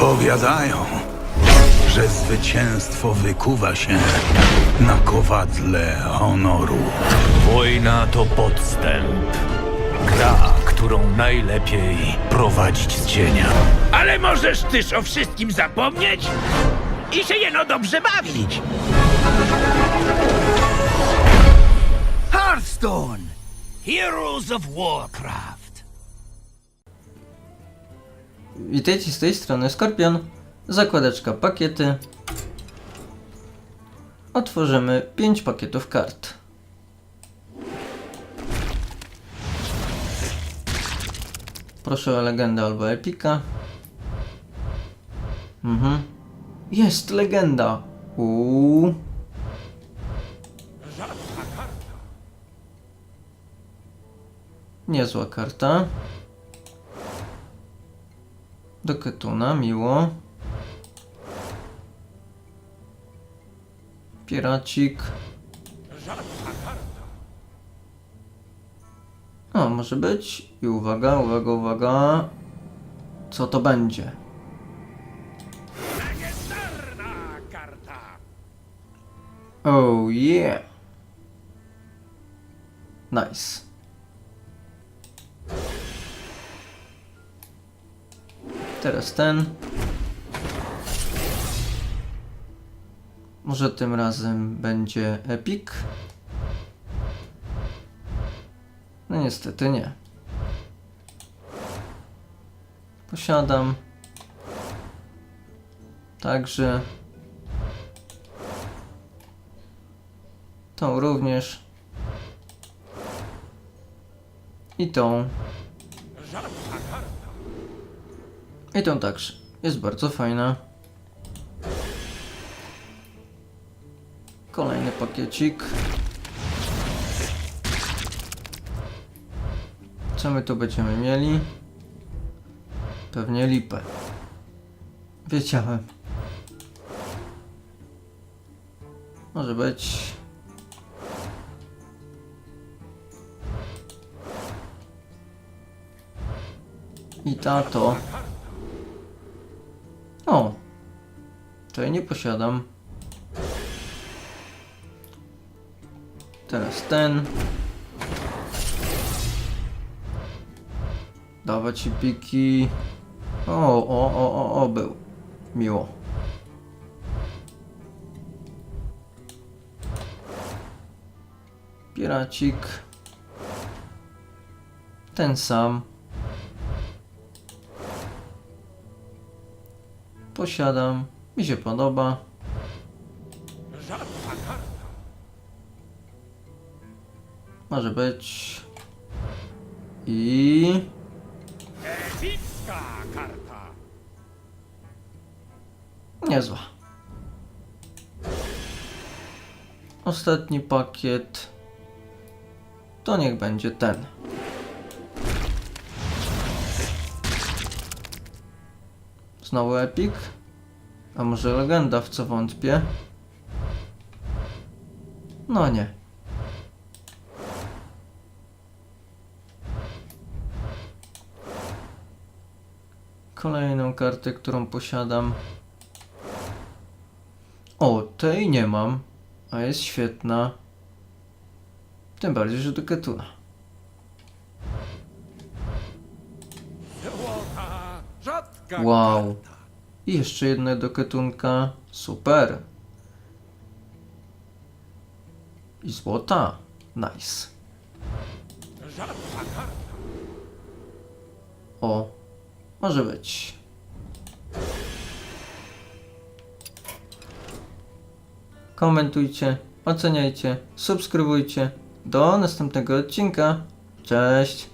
Powiadają, że zwycięstwo wykuwa się na kowadle honoru. Wojna to podstęp. Gra, którą najlepiej prowadzić z cienia. Ale możesz też o wszystkim zapomnieć i się jeno dobrze bawić. Hearthstone! Heroes of Warcraft! Witajcie z tej strony Skorpion, zakładeczka pakiety. Otworzymy 5 pakietów kart. Proszę o legendę albo epika. Mhm. Jest legenda! Uuu. Niezła karta. Do Ketuna, miło. Piracik. O, może być. I uwaga, uwaga, uwaga. Co to będzie? Oh yeah. Nice. Teraz ten. Może tym razem będzie epic? No niestety nie. Posiadam. Także Tą również. I tą. I tą także. Jest bardzo fajna. Kolejny pakiecik. Co my tu będziemy mieli? Pewnie lipę. Wiedziałem. Może być. I tato. O! To ja nie posiadam. Teraz ten. Dawać ci piki. O, o, o, o, o, był. Miło. Piracik. Ten sam. Posiadam. Mi się podoba. Może być. I. Epicka karta! Niezła. Ostatni pakiet. To niech będzie ten. Znowu epik? A może legenda, w co wątpię? No nie. Kolejną kartę, którą posiadam. O, tej nie mam, a jest świetna. Tym bardziej, że do Ketuna. Wow. I jeszcze jedno do Ketunka. Super. I złota. Nice. O, może być. Komentujcie, oceniajcie, subskrybujcie. Do następnego odcinka. Cześć.